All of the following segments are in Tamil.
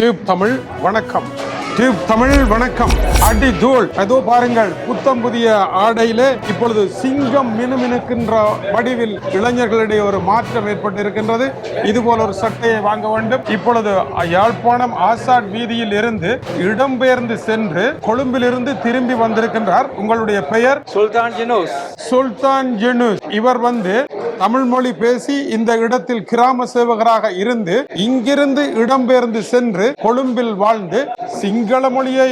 டியூப் தமிழ் வணக்கம். டியூப் தமிழ் வணக்கம். அடி தூள் அதோ பாருங்கள் புத்தம் புதிய ஆடையிலே இப்பொழுது சிங்கம் மினுமினுக்கின்ற வடிவில் இளைஞர்களிடையே ஒரு மாற்றம் ஏற்பட்டிருக்கின்றது. இது போல ஒரு சட்டையை வாங்க வேண்டும். இப்பொழுது யாழ்ப்பாணம் ஆசாட் வீதியில் இருந்து இடம்பெயர்ந்து சென்று கொழும்பிலிருந்து திரும்பி வந்திருக்கின்றார். உங்களுடைய பெயர்? சுல்தான் ஜினூஸ். சுல்தான் ஜெனூஸ். இவர் வந்து தமிழ் மொழி பேசி இந்த இடத்தில் கிராம சேவகராக இருந்து இங்கிருந்து இடம்பெயர்ந்து சென்று கொழும்பில் வாழ்ந்து சிங்கள மொழியை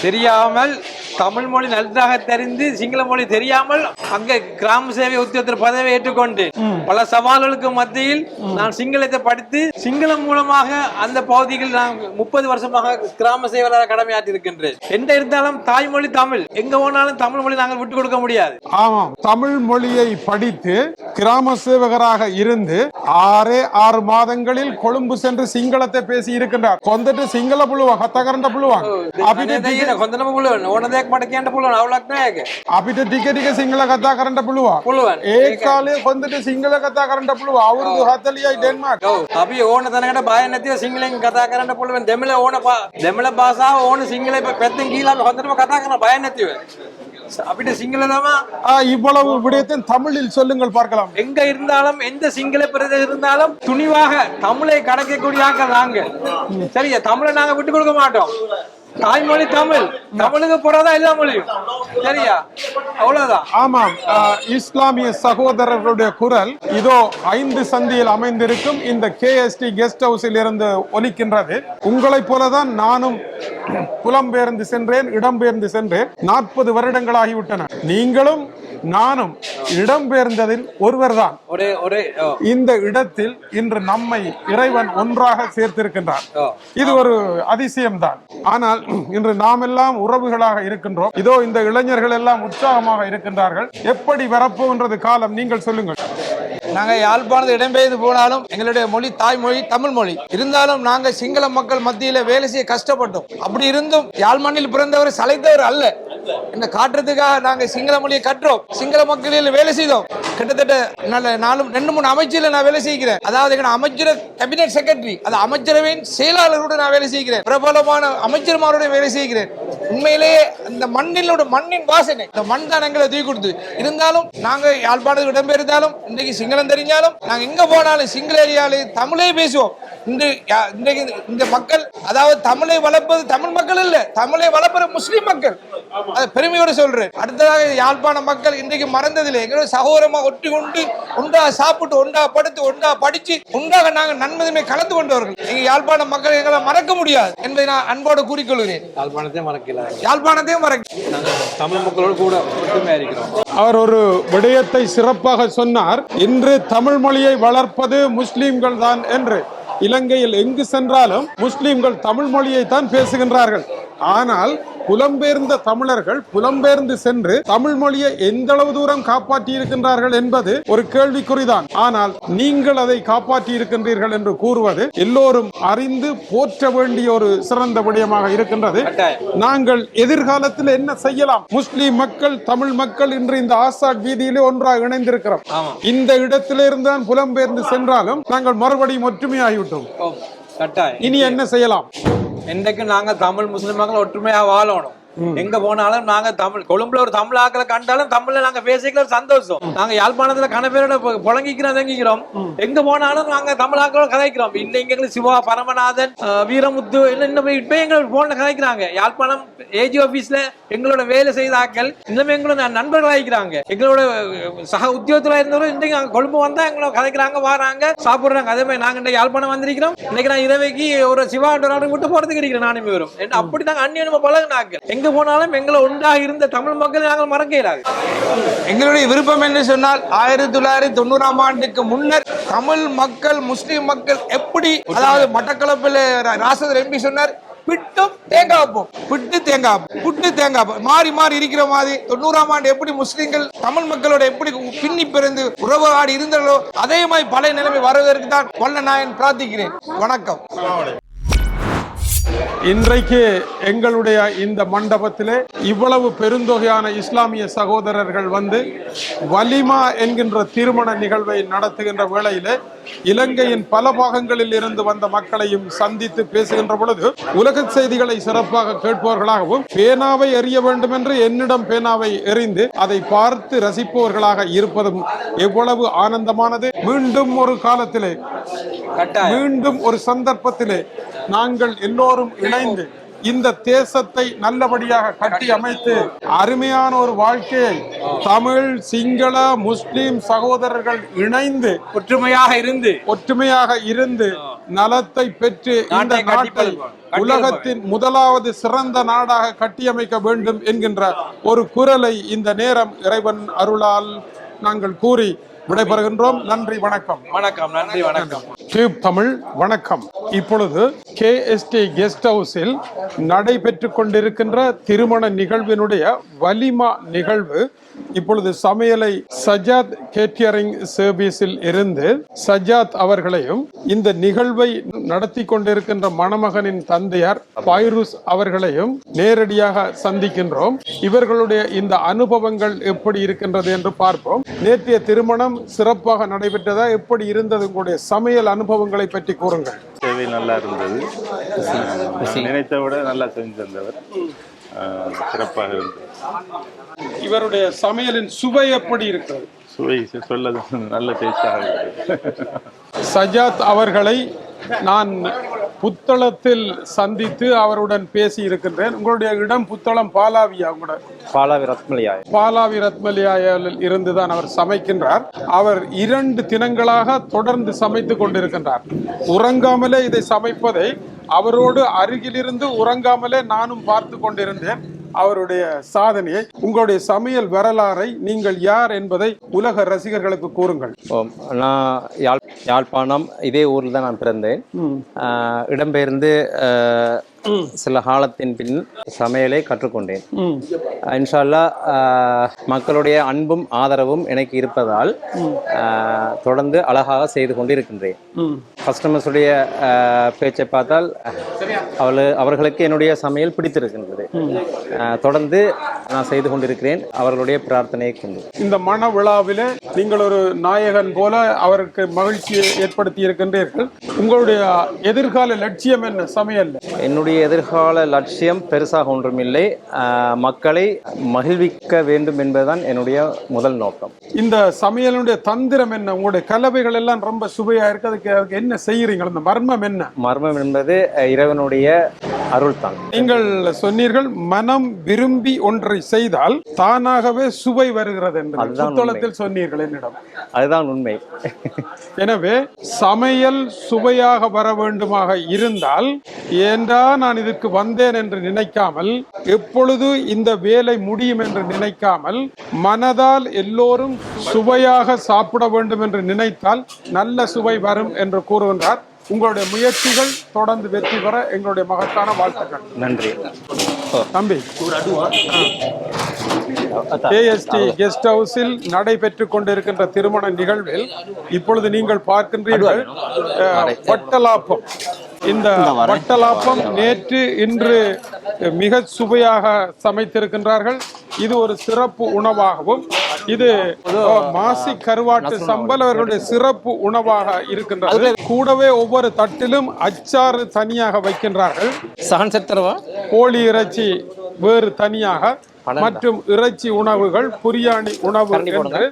தெரியாமல் தமிழ் மொழி நன்றாக தெரிந்து சிங்கள மொழி தெரியாமல் அங்க கிராம சேவை உத்தியோகத்தில் பதவியை ஏற்றுக்கொண்டு பல சவால்களுக்கு மத்தியில் நான் சிங்களத்தை படித்து சிங்களம் மூலமாக அந்த பகுதியில் நான் முப்பது வருஷமாக கிராம சேவராக கடமையாற்றி இருக்கின்றேன் எந்த இருந்தாலும் தாய்மொழி தமிழ். எங்க போனாலும் தமிழ் மொழி நாங்கள் விட்டு கொடுக்க முடியாது. ஆமாம் தமிழ் மொழியை படித்து கிராம சேவகராக இருந்து ஆறே ஆறு மாதங்களில் கொழும்பு சென்று சிங்களத்தை பேசி இருக்கின்றார் கொந்துட்டு சிங்கள புழுவா கத்தகரண்ட புழுவா අපිට ටික කොඳනම පුළුවන් ඕන දෙයක් මට කියන්න පුළුවන් අවුලක් නෑ ඒක. අපිට ටික ටික සිංහල කතා කරන්න පුළුවන් පුළුවන්. ඒ කාලේ කොන්දට සිංහල කතා කරන්න පුළුවන් අවුරුදු 40යි ඩෙන්මාර්ක් ඔව් අපි ඕන තැනකට බය නැතිව සිංහලෙන් කතා කරන්න පුළුවන් දෙමළ ඕන පා- දෙමළ භාෂාව ඕන සිංහල පැත්තෙන් ගිහිලා අපි හොඳටම කතා කරන බය නැතිව அப்படியே சிங்களமா இவ்வளவு விடயத்தையும் தமிழில் சொல்லுங்கள் பார்க்கலாம். எங்க இருந்தாலும் எந்த சிங்கள பிரதேசம் இருந்தாலும் துணிவாக தமிழை கடக்கக்கூடிய நாங்க. சரியா? தமிழை நாங்க விட்டு கொடுக்க மாட்டோம். தாய்மொழி தமிழ். தமிழுக்கு போறதா எல்லா மொழியும். சரியா? அவ்வளவுதான். ஆமாம். இஸ்லாமிய சகோதரர்களுடைய குரல் இதோ ஐந்து சந்தியில் அமைந்திருக்கும் இந்த கே கேஎஸ்டி கெஸ்ட் ஹவுஸில் இருந்து ஒலிக்கின்றது. உங்களைப் போலதான் நானும் புலம்பெயர்ந்து சென்றேன் இடம்பெயர்ந்து சென்றேன். நாற்பது வருடங்களாகிவிட்டன. நீங்களும் நானும் இடம்பெயர்ந்ததில் ஒருவர்தான். ஒரே ஒரே ஓ, இந்த இடத்தில் இன்று நம்மை இறைவன் ஒன்றாக சேர்த்திருக்கின்றார். இது ஒரு அதிசயம்தான். ஆனால் இன்று நாம் எல்லாம் உறவுகளாக இருக்கின்றோம். இதோ இந்த இளைஞர்கள் எல்லாம் உற்சாகமாக இருக்கின்றார்கள். எப்படி வரப்போகின்றது காலம் நீங்கள் சொல்லுங்கள். நாங்க யாழ்ப்பாணத்தில் இடம்பெயர்ந்து போனாலும் எங்களுடைய மொழி தாய்மொழி தமிழ் மொழி இருந்தாலும் நாங்க சிங்கள மக்கள் மத்தியில வேலை செய்ய கஷ்டப்பட்டோம். அப்படி இருந்தும் யாழ் மண்ணில் பிறந்தவர் சளைத்தவர் அல்ல. இந்த காட்டுறதுக்காக நாங்க சிங்கள மொழியை கற்றோம். சிங்கள மக்களில் வேலை செய்தோம். கிட்டத்தட்ட நல்ல நாலு ரெண்டு மூணு அமைச்சர்ல நான் வேலை செய்கிறேன். அதாவது எங்க அமைச்சர் கேபினட் செக்ரட்டரி அது அமைச்சரவையின் செயலாளரோடு நான் வேலை செய்கிறேன். பிரபலமான அமைச்சர்மாரோட வேலை செய்கிறேன். உண்மையிலேயே இந்த மண்ணிலோட மண்ணின் வாசனை. இந்த மண் தான் எங்களை தூக்கி கொடுத்து இருந்தாலும் நாங்க யாழ்ப்பாணத்துக்கு இடம்பெயர்ந்தாலும் இன்றைக்கு சிங்களம் தெரிஞ்சாலும் நாங்க எங்க போனாலும் சிங்கள ஏரியாலே தமிழே பேசுவோம். இன்று யா- இன்றைக்கு இந்த- மக்கள் அதாவது தமிழை வளர்ப்பது தமிழ் மக்கள் இல்ல தமிழை வளர்ப்பது முஸ்லிம் மக்கள். அது பெருமையோட சொல்றேன். அடுத்ததாக யாழ்ப்பாண மக்கள் இன்றைக்கு மறந்ததில்லை. எங்களோட சகோதரமாக ஒட்டி கொண்டு ஒன்றா சாப்பிட்டு ஒன்றா படுத்து ஒன்றா படிச்சு ஒன்றாக நாங்கள் நன்மதுமே கலந்து கொண்டவர்கள். எங்க யாழ்ப்பாண மக்கள் எங்களை மறக்க முடியாது என்பதை நான் அன்போடு கூறிக்கொள்கிறேன். யாழ்ப்பாணத்தையும் மறக்கல. யாழ்ப்பாணத்தையும் மறக்க நாங்க தமிழ் மக்களோடு கூட ஒற்றுமையா இருக்கிறோம். அவர் ஒரு விடயத்தை சிறப்பாக சொன்னார். இன்று தமிழ் மொழியை வளர்ப்பது முஸ்லிம்கள் தான் என்று. இலங்கையில் எங்கு சென்றாலும் முஸ்லிம்கள் தமிழ் மொழியை தான் பேசுகின்றார்கள். ஆனால் புலம்பெயர்ந்த தமிழர்கள் புலம்பெயர்ந்து சென்று தமிழ் மொழியை எந்த அளவு தூரம் காப்பாற்றி இருக்கின்றார்கள் என்பது ஒரு கேள்விக்குறிதான். ஆனால் நீங்கள் அதை காப்பாற்றி இருக்கின்றீர்கள் என்று கூறுவது எல்லோரும் அறிந்து போற்ற வேண்டிய ஒரு சிறந்த விடயமாக இருக்கின்றது. நாங்கள் எதிர்காலத்தில் என்ன செய்யலாம்? முஸ்லிம் மக்கள் தமிழ் மக்கள் இன்று இந்த ஆசாட் வீதியிலே ஒன்றாக இணைந்திருக்கிறோம். இந்த இடத்திலிருந்து தான் புலம்பெயர்ந்து சென்றாலும் நாங்கள் மறுபடியும் ஒற்றுமையாகிவிட்டோம். ஓ, கட்டாயம். இனி என்ன செய்யலாம்? என்றைக்கும் நாங்க தமிழ் முஸ்லிம் மக்கள் ஒற்றுமையா வாழணும். எங்க போனாலும் நாங்க தமிழ் கொழும்புல ஒரு தமிழ் ஆக்களை கண்டாலும் தமிழ்ல நாங்க பேசிக்கிற ஒரு சந்தோஷம். நாங்க யாழ்ப்பாணத்துல கணபேரோட புழங்கிக்கிறோம் தங்கிக்கிறோம் எங்க போனாலும் நாங்க தமிழ் ஆக்களோட கதைக்கிறோம். இல்ல இங்க எங்களுக்கு சிவா பரமநாதன் வீரமுத்து இன்னும் இப்ப எங்க போன்ல கதைக்கிறாங்க. யாழ்ப்பாணம் ஏஜி ஆபீஸ்ல எங்களோட வேலை செய்த ஆக்கள் இன்னும் எங்களோட ந- நண்பர்கள் ஆகிக்கிறாங்க எங்களோட சக உத்தியோகத்துல இருந்தவரும் இன்றைக்கு அங்க கொழும்பு வந்தா எங்களோட கதைக்கிறாங்க வராங்க சாப்பிடுறாங்க. அதே மாதிரி நாங்க இன்றைக்கு யாழ்ப்பாணம் வந்திருக்கிறோம். இன்னைக்கு நான் இரவைக்கு ஒரு சிவா விட்டு போறதுக்கு இருக்கிறேன் நானும் வரும் என்ன அப்படி நாங்க பழகினாங்க. எங்க போனாலும் எங்களை ஒன்றாக இருந்த தமிழ் மக்களை நாங்கள் மறக்க இயலாது. எங்களுடைய விருப்பம் என்று சொன்னால் ஆயிரத்தி தொள்ளாயிரத்தி தொண்ணூறாம் ஆண்டுக்கு முன்னர் தமிழ் மக்கள் முஸ்லிம் மக்கள் எப்படி அதாவது மட்டக்களப்பில் ராசதர் எம்பி சொன்னார் பிட்டும் தேங்காய்ப்பும் பிட்டு தேங்காய் புட்டு தேங்காய் மாறி மாறி இருக்கிற மாதிரி தொண்ணூறாம் ஆண்டு எப்படி முஸ்லீம்கள் தமிழ் மக்களோட எப்படி பின்னி பிறந்து உறவு ஆடி இருந்தாலோ அதே மாதிரி பழைய நிலைமை வருவதற்கு தான் வல்ல நாயன் பிரார்த்திக்கிறேன். வணக்கம். இன்றைக்கு எங்களுடைய இந்த மண்டபத்திலே இவ்வளவு பெருந்தொகையான இஸ்லாமிய சகோதரர்கள் வந்து வலிமா என்கின்ற திருமண நிகழ்வை நடத்துகின்ற வேளையிலே இலங்கையின் பல பாகங்களில் இருந்து வந்த மக்களையும் சந்தித்து பேசுகின்ற பொழுது உலக செய்திகளை சிறப்பாக கேட்பவர்களாகவும் பேனாவை எறிய வேண்டும் என்று என்னிடம் பேனாவை எறிந்து அதை பார்த்து ரசிப்பவர்களாக இருப்பதும் எவ்வளவு ஆனந்தமானது. மீண்டும் ஒரு காலத்திலே மீண்டும் ஒரு சந்தர்ப்பத்திலே நாங்கள் எல்லோரும் இணைந்து இந்த தேசத்தை நல்லபடியாக கட்டி அமைத்து அருமையான ஒரு வாழ்க்கையை தமிழ் சிங்கள முஸ்லிம் சகோதரர்கள் இணைந்து ஒற்றுமையாக இருந்து ஒற்றுமையாக இருந்து நலத்தை பெற்று இந்த நாட்டை. உலகத்தின் முதலாவது சிறந்த நாடாக கட்டியமைக்க வேண்டும் என்கின்ற ஒரு குரலை இந்த நேரம் இறைவன் அருளால் நாங்கள் கூறி விடைபெறுகின்றோம். நன்றி வணக்கம். வணக்கம் நன்றி வணக்கம். டியூப் தமிழ் வணக்கம். இப்பொழுது கேஎஸ்டி கெஸ்ட் ஹவுஸில் நடைபெற்று கொண்டிருக்கின்ற திருமண நிகழ்வினுடைய வலிமா நிகழ்வு இப்பொழுது சமையலை சஜாத் கேட்டியரிங் சர்வீஸில் இருந்து சஜாத் அவர்களையும் இந்த நிகழ்வை நடத்தி கொண்டிருக்கின்ற மணமகனின் தந்தையார் பைரூஸ் அவர்களையும் நேரடியாக சந்திக்கின்றோம். இவர்களுடைய இந்த அனுபவங்கள் எப்படி இருக்கின்றது என்று பார்ப்போம். நேற்றைய திருமணம் சிறப்பாக நடைபெற்றதா? எப்படி இருந்தது? உங்களுடைய சமையல் அனுபவங்களை பற்றி கூறுங்கள். சேவை நல்லா இருந்தது. நினைத்த விட நல்லா செஞ்சு தந்தவர். அஹ் சிறப்பாக இருந்தது. இவருடைய சமையலின் சுவை எப்படி இருக்கிறது? சுவை சொல்ல நல்ல டேஸ்டாக இருந்தது சஜாத் அவர்களை நான் புத்தளத்தில் சந்தித்து அவருடன் பேசி இருக்கின்றேன். உங்களுடைய இடம் புத்தளம் பாலாவியா? உங்களோட பாலாவி ரத்மலியாய் பாலாவி ரத்மலியாயில் இருந்துதான் அவர் சமைக்கின்றார். அவர் இரண்டு தினங்களாக தொடர்ந்து சமைத்துக் கொண்டிருக்கின்றார். உறங்காமலே இதை சமைப்பதை அவரோடு அருகிலிருந்து உறங்காமலே நானும் பார்த்து கொண்டிருந்தேன். அவருடைய சாதனையை உங்களுடைய சமையல் வரலாறை நீங்கள் யார் என்பதை உலக ரசிகர்களுக்கு கூறுங்கள். நான் யாழ் யாழ்ப்பாணம் இதே ஊரில் தான் நான் பிறந்தேன். ஆஹ் இடம்பெயர்ந்து சில காலத்தின் பின் சமையலை கற்றுக்கொண்டேன். ஆஹ் இன்ஷா அல்லாஹ் ஆஹ், மக்களுடைய அன்பும் ஆதரவும் எனக்கு இருப்பதால் தொடர்ந்து அழகாக செய்து கொண்டிருக்கின்றேன். கஸ்டமர்ஸுடைய பேச்சை பார்த்தால் அவள் அவர்களுக்கு என்னுடைய சமையல் பிடித்திருக்கின்றது. தொடர்ந்து நான் செய்து கொண்டிருக்கிறேன். அவர்களுடைய பிரார்த்தனையை கொண்டு. இந்த மன விழாவிலே நீங்கள் ஒரு நாயகன் போல அவருக்கு மகிழ்ச்சியை ஏற்படுத்தி இருக்கின்றீர்கள். உங்களுடைய எதிர்கால லட்சியம் என்ன? சமையல்ல என்னுடைய எதிர்கால லட்சியம் பெருசாக ஒன்றுமில்லை. மக்களை மகிழ்விக்க வேண்டும் என்பதுதான் என்னுடைய முதல் நோக்கம். இந்த சமையலுடைய தந்திரம் என்ன? உங்களுடைய கலவைகள் எல்லாம் ரொம்ப சுவையா இருக்கு. அதுக்கு என்ன செய்யறீங்க அந்த மர்மம் என்ன? மர்மம் என்பது இறைவனுடைய அருள் தான் நீங்கள் சொன்னீர்கள் மனம் விரும்பி ஒன்றை செய்தால் தானாகவே சுவை வருகிறது என்று. புத்தளத்தில் சொன்னீர்கள் என்னிடம். அதுதான் உண்மை. எனவே சமையல் சுவையாக வர வேண்டுமாக இருந்தால் ஏண்டா நான் இதற்கு வந்தேன் என்று நினைக்காமல் எப்பொழுது இந்த வேலை முடியும் என்று நினைக்காமல் மனதால் எல்லோரும் சுவையாக சாப்பிட வேண்டும் என்று நினைத்தால் நல்ல சுவை வரும் என்று கூறுகின்றார். உங்களுடைய முயற்சிகள் தொடர்ந்து வெற்றி பெற எங்களுடைய மகத்தான வாழ்த்துக்கள். நன்றி. தம்பி. ஏஎஸ்டி கெஸ்ட் ஹவுஸில் நடைபெற்று கொண்டிருக்கின்ற திருமண நிகழ்வில் இப்பொழுது நீங்கள் பார்க்கின்றீர்கள் அஹ், வட்டலாப்பம். இந்த வட்டலாப்பம் நேற்று இன்று மிக சுவையாக சமைத்திருக்கின்றார்கள். இது ஒரு சிறப்பு உணவாகவும் இது மாசி கருவாட்டு சம்பல் அவர்களுடைய சிறப்பு உணவாக இருக்கின்றது. கூடவே ஒவ்வொரு தட்டிலும் அச்சாறு தனியாக வைக்கின்றார்கள். சகன் செத்தரவா? கோழி இறைச்சி வேறு தனியாக மற்றும் இறைச்சி உணவுகள் புரியாணி உணவு என்று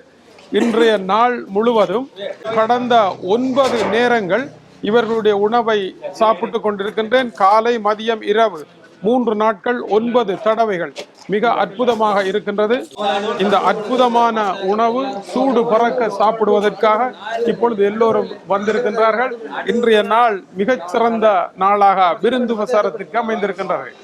இன்றைய நாள் முழுவதும் கடந்த ஒன்பது நேரங்கள் இவர்களுடைய உணவை சாப்பிட்டு கொண்டிருக்கின்றேன். காலை மதியம் இரவு. மூன்று நாட்கள் ஒன்பது தடவைகள் மிக அற்புதமாக இருக்கின்றது. இந்த அற்புதமான உணவு சூடு பறக்க சாப்பிடுவதற்காக இப்பொழுது எல்லோரும் வந்திருக்கின்றார்கள். இன்றைய நாள் மிகச்சிறந்த நாளாக விருந்து பிரசாரத்திற்கு அமைந்திருக்கின்றார்கள்